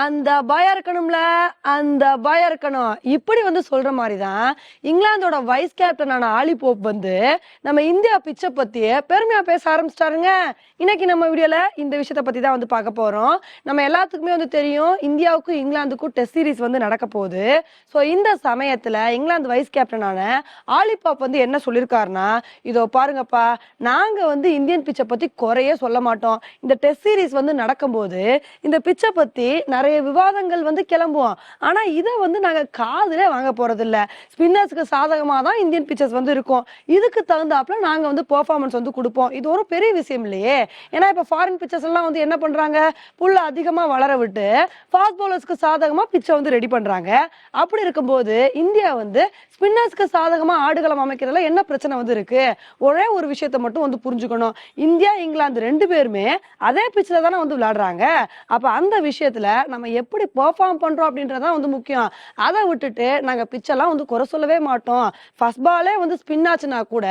அந்த பயம் இருக்கணும்ல அந்த பயம் இருக்கணும். இப்படி வந்து சொல்ற மாதிரி தான் இங்கிலாந்தோட வைஸ் கேப்டனான ஆலி போப் வந்து நம்ம இந்தியா பிச்சை பத்தி பெருமையா பேச ஆரம்பிச்சிட்டாருங்க. இன்னைக்கு நம்ம வீடியோல இந்த விஷயத்த பத்தி தான் வந்து பார்க்க போறோம். நம்ம எல்லாத்துக்குமே வந்து தெரியும் இந்தியாவுக்கும் இங்கிலாந்துக்கும் டெஸ்ட் சீரிஸ் வந்து நடக்க போகுது. ஸோ இந்த சமயத்துல இங்கிலாந்து வைஸ் கேப்டனான ஆலி பாப் வந்து என்ன சொல்லியிருக்காருன்னா இதோ பாருங்கப்பா நாங்க வந்து இந்தியன் பிச்சை பத்தி குறையே சொல்ல மாட்டோம். இந்த டெஸ்ட் சீரிஸ் வந்து நடக்கும்போது இந்த பிச்சை பத்தி நிறைய விவாதங்கள் வந்து கிளம்புவோம். ஆனா இதை வந்து நாங்க காதில் வாங்க போறது இல்ல ஸ்பின்னர்ஸ்க்கு சாதகமா தான் இந்தியன் பிச்சர்ஸ் வந்து இருக்கும். இதுக்கு தகுந்தாப்புல நாங்க வந்து பெர்ஃபார்மன்ஸ் வந்து கொடுப்போம். இது ஒரு பெரிய விஷயம் இல்லையே. ஏன்னா இப்ப ஃபாரின் பிச்சர்ஸ் எல்லாம் வந்து என்ன பண்றாங்க? புல்ல அதிகமா வளர விட்டு ஃபாஸ்ட் பவுலர்ஸ்க்கு சாதகமா பிச்சை வந்து ரெடி பண்றாங்க. அப்படி இருக்கும்போது இந்தியா வந்து ஸ்பின்னர்ஸ்க்கு சாதகமா ஆடுகளம் அமைக்கிறதுல என்ன பிரச்சனை வந்து இருக்கு? ஒரே ஒரு விஷயத்த மட்டும் வந்து புரிஞ்சுக்கணும். இந்தியா இங்கிலாந்து ரெண்டு பேருமே அதே பிச்சில் தானே வந்து விளையாடுறாங்க. அப்ப அந்த விஷயத்துல நம்ம எப்படி பெர்ஃபார்ம் பண்றோம் அப்படின்றதான் வந்து முக்கியம். அதை விட்டுட்டு நாங்க பிச்செல்லாம் வந்து குறை சொல்லவே மாட்டோம். ஃபர்ஸ்ட் பாலே வந்து ஸ்பின் ஆச்சுன்னா கூட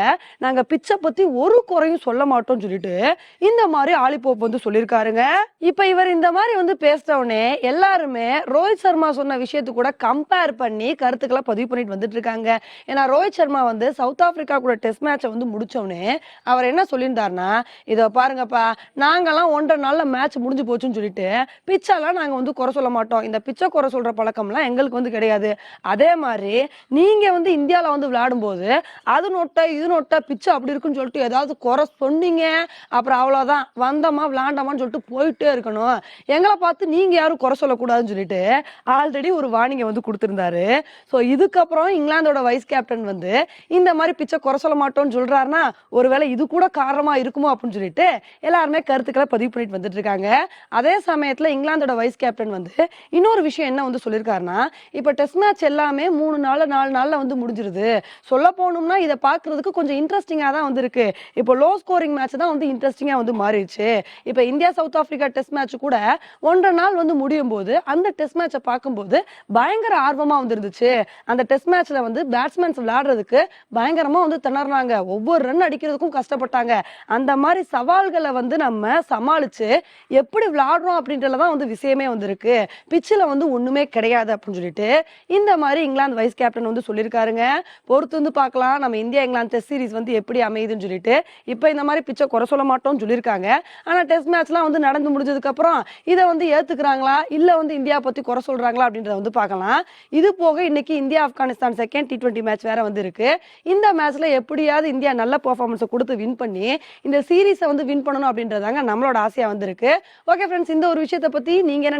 நாங்க பிச்சை பத்தி ஒரு குறையும் சொல்ல மாட்டோம்னு சொல்லிட்டு இந்த மாதிரி ஆலிபோப் வந்து சொல்லியிருக்காருங்க. இப்ப இவர் இந்த மாதிரி வந்து பேசின எல்லாருமே ரோஹித் சர்மா சொன்ன விஷயத்து கூட கம்பேர் பண்ணி கருத்துக்களை பதிவு பண்ணிட்டு வந்துட்டு இருக்காங்க. ஏன்னா ரோஹித் சர்மா வந்து சவுத் ஆப்பிரிக்கா கூட டெஸ்ட் மேட்சை வந்து முடிச்ச உடனே அவர் என்ன சொல்லியிருந்தாருன்னா இதோ பாருங்கப்பா நாங்கெல்லாம் ஒன்றரை நாள்ல மேட்ச் முடிஞ்சு போச்சுன்னு சொல்லிட்டு பிச்சாலாம் நாங்க வந்து குறை சொல்ல மாட்டோம். இந்த பிச்சை குறை சொல்ற பழக்கம்லாம் எங்களுக்கு வந்து கிடையாது. அதே மாதிரி நீங்க வந்து இந்தியால வந்து விளையாடும்போது அது நொட்டை இது நொட்டை பிச்சை அப்படி இருக்குன்னு சொல்லிட்டு ஏதாவது குறை சொன்னீங்க? அப்புறம் அவ்வளவுதான். வந்தோமா விளாண்டோமான்னு சொல்லிட்டு போயிட்டே இருக்கணும். எங்களை பார்த்து நீங்க யாரும் குறை சொல்லக்கூடாதுன்னு சொல்லிட்டு ஆல்ரெடி ஒரு வார்னிங்கை வந்து கொடுத்திருந்தாரு. ஸோ இதுக்கப்புறம் இங்கிலாந்தோட வைஸ் கேப்டன் வந்து இந்த மாதிரி பிச்சை குறை சொல்ல மாட்டோம்னு சொல்றாருன்னா ஒருவேளை இது கூட காரணமா இருக்குமோ அப்படின்னு சொல்லிட்டு எல்லாருமே கருத்துக்களை பதிவு பண்ணிட்டு வந்துட்டு இருக்காங்க. அதே சமயத்துல இங்கிலாந்தோட வைஸ் கேப்டன் வந்து இன்னொரு விஷயம் என்ன வந்து சொல்லியிருக்காருன்னா இப்போ டெஸ்ட் மேட்ச் எல்லாமே மூணு நாள் நாலு நாள்ல வந்து முடிஞ்சிருது. சொல்ல போனோம்னா இதை பார்க்கறதுக்கு கொஞ்சம் இன்ட்ரெஸ்டிங்காக தான் வந்து இருக்கு. இப்போ லோ ஸ்கோரிங் மேட்ச் தான் வந்து இன்ட்ரெஸ்டிங்காக வந்து மாறிடுச்சு. இப்போ India South Africa test match கூட ஒன்றரை நாள் வந்து முடியும் போது அந்த டெஸ்ட் மேட்சை பார்க்கும்போது பயங்கர ஆர்வமா வந்துருந்துச்சு அந்த டெஸ்ட் மேட்ச்ல வந்து பேட்ஸ்மேன்ஸ் விளையாடுறதுக்கு பயங்கரமா வந்து திணறாங்க ஒவ்வொரு ரன் அடிக்கிறதுக்கும் கஷ்டப்பட்டாங்க. அந்த மாதிரி சவால்களை வந்து நம்ம சமாளிச்சு எப்படி விளையாடுறோம் அப்படின்றதுல தான் வந்து விஷயமே வந்து இருக்கு. பிச்சில் வந்து ஒண்ணுமே கிடையாது அப்படின்னு சொல்லிட்டு இந்த மாதிரி இங்கிலாந்து வைஸ் கேப்டன் வந்து சொல்லியிருக்காருங்க பொறுத்து வந்து பார்க்கலாம். நம்ம இந்தியா இங்கிலாந்து டெஸ்ட் சீரிஸ் வந்து எப்படி அமையுதுன்னு சொல்லிட்டு இப்போ இந்த மாதிரி பிச்சை குறை சொல்ல மாட்டோம்னு சொல்லியிருக்காங்க ஆனா டெஸ்ட் மேட்ச்லாம் வந்து நடந்து முடிஞ்சதுக்கு அப்புறம் இதை வந்து ஏற்றுக்கிறாங்களா இல்ல வந்து இந்தியா பத்தி குறை சொல்றாங்களா? அப்படின்றத வந்து பார்க்கலாம். இது போக இன்னைக்கு India Afghanistan second T twenty match வேற வந்து இருக்கு. இந்த மேட்ச்ல எப்படியாவது இந்தியா நல்ல பெர்ஃபார்மன்ஸை கொடுத்து வின் பண்ணி இந்த சீரீஸை வந்து வின் பண்ணணும் அப்படின்றதாங்க நம்மளோட ஆசையா வந்திருக்கு ஓகே ஃப்ரெண்ட்ஸ் இந்த ஒரு விஷயத்தை பத்தி நீங்க என்ன